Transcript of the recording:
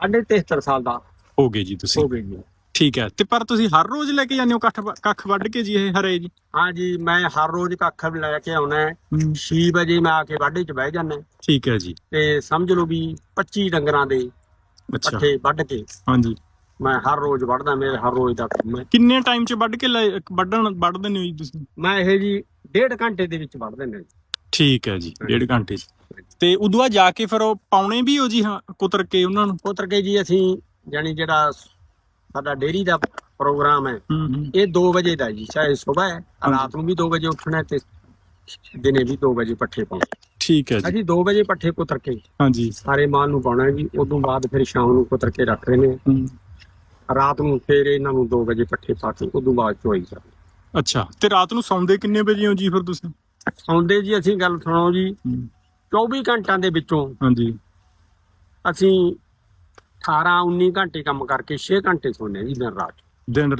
ਸਾਢੇ 73 ਸਾਲ ਦਾ। ਹੋ ਗਏ ਜੀ ਤੁਸੀਂ। ਹੋ ਗਏ ਜੀ। ਠੀਕ ਹੈ। ਤੇ ਪਰ ਤੁਸੀਂ ਹਰ ਰੋਜ਼ ਲੈ ਕੇ ਜਾਂਦੇ ਹੋ ਕੱਖ ਕੱਖ ਵੱਢ ਕੇ ਜੀ ਇਹ ਹਰੇ ਜੀ? ਹਾਂ ਜੀ ਮੈਂ ਹਰ ਰੋਜ਼ ਕੱਖ ਲੈ ਕੇ ਆਉਣਾ 6 ਵਜੇ ਮੈਂ ਆ ਕੇ ਵਾਢੇ 'ਚ ਬਹਿ ਜਾਂਦਾ ਠੀਕ ਹੈ ਜੀ। ਤੇ ਸਮਝ ਲਓ ਵੀ 25 ਡੰਗਰਾਂ ਦੇ ਅੱਛਾ। ਪੱਠੇ ਵੱਢ ਕੇ ਹਾਂਜੀ ਮੈਂ ਹਰ ਰੋਜ਼ ਵੱਢਦਾ ਮੇਰੇ ਹਰ ਰੋਜ਼ ਦਾ ਕੰਮ ਹੈ। ਕਿੰਨੇ ਟਾਈਮ ਚ ਵੱਢ ਕੇ ਲੈ- ਵੱਢਣ ਵੱਢ ਦਿੰਦੇ ਹੋ ਜੀ ਤੁਸੀਂ? ਮੈਂ ਇਹ ਜੀ ਡੇਢ ਘੰਟੇ ਦੇ ਵਿੱਚ ਵੱਢ ਦਿੰਦਾ ਜੀ। ਠੀਕ ਹੈ ਜੀ ਡੇਢ ਘੰਟੇ ਚ। ਤੇ ਉਦੋਂ ਬਾਅਦ ਜਾ ਕੇ ਫਿਰ ਉਹ ਪਾਉਣੇ ਵੀ ਹੋ ਜੀ ਹਾਂ ਕੁਤਰ ਕੇ ਉਹਨਾਂ ਨੂੰ? ਉਤਰ ਕੇ ਜੀ ਅਸੀਂ ਜਾਨੀ ਜਿਹੜਾ ਸਾਡਾ ਡੇਰੀ ਦਾ ਪ੍ਰੋਗਰਾਮ ਹੈ ਹੂੰ ਹੂੰ। ਇਹ 2 ਵਜੇ ਦਾ ਜੀ ਚਾਹੇ ਸਵੇਰ ਹੈ ਰਾਤ ਨੂੰ ਵੀ 2 ਵਜੇ ਉੱਠਣਾ ਹੈ ਤੇ ਦਿਨੇ ਵੀ 2 ਵਜੇ ਪੱਠੇ ਪਾਉਣੇ। ਠੀਕ ਹੈ ਜੀ। ਅਸੀਂ 2 ਵਜੇ ਪੱਠੇ ਕੁਤਰ ਕੇ। ਹਾਂਜੀ। ਸਾਰੇ ਮਾਲ ਨੂੰ ਪਾਉਣਾ ਜੀ ਉਦੋਂ ਬਾਅਦ ਫਿਰ ਸ਼ਾਮ ਨੂੰ ਕੁਤਰ ਕੇ ਰੱਖ ਰਹੇ ਨੇ ਹੂੰ। ਰਾਤ ਨੂੰ ਫਿਰ ਇਹਨਾਂ ਨੂੰ 2 ਵਜੇ ਪੱਠੇ ਪਾ ਕੇ ਉਦੋਂ ਬਾਅਦ ਚੋਈ ਕਰ ਅੱਛਾ ਤੇ ਰਾਤ ਨੂੰ ਸੌਂਦੇ ਕਿੰਨੇ ਵਜੇ ਹੋ ਜੀ ਫਿਰ ਤੁਸੀਂ? ਸੌਂਦੇ ਜੀ ਅਸੀਂ ਗੱਲ ਸੁਣੋ ਜੀ। 24 ਘੰਟਿਆਂ ਦੇ ਵਿੱਚੋਂ ਹਾਂਜੀ। ਅਸੀਂ 18 19 ਘੰਟੇ ਕੰਮ ਕਰਕੇ 6 ਘੰਟੇ ਸੌਂਦੇ ਹਾਂ ਜੀ ਦਿਨ ਰਾਤ। ਦਿਨ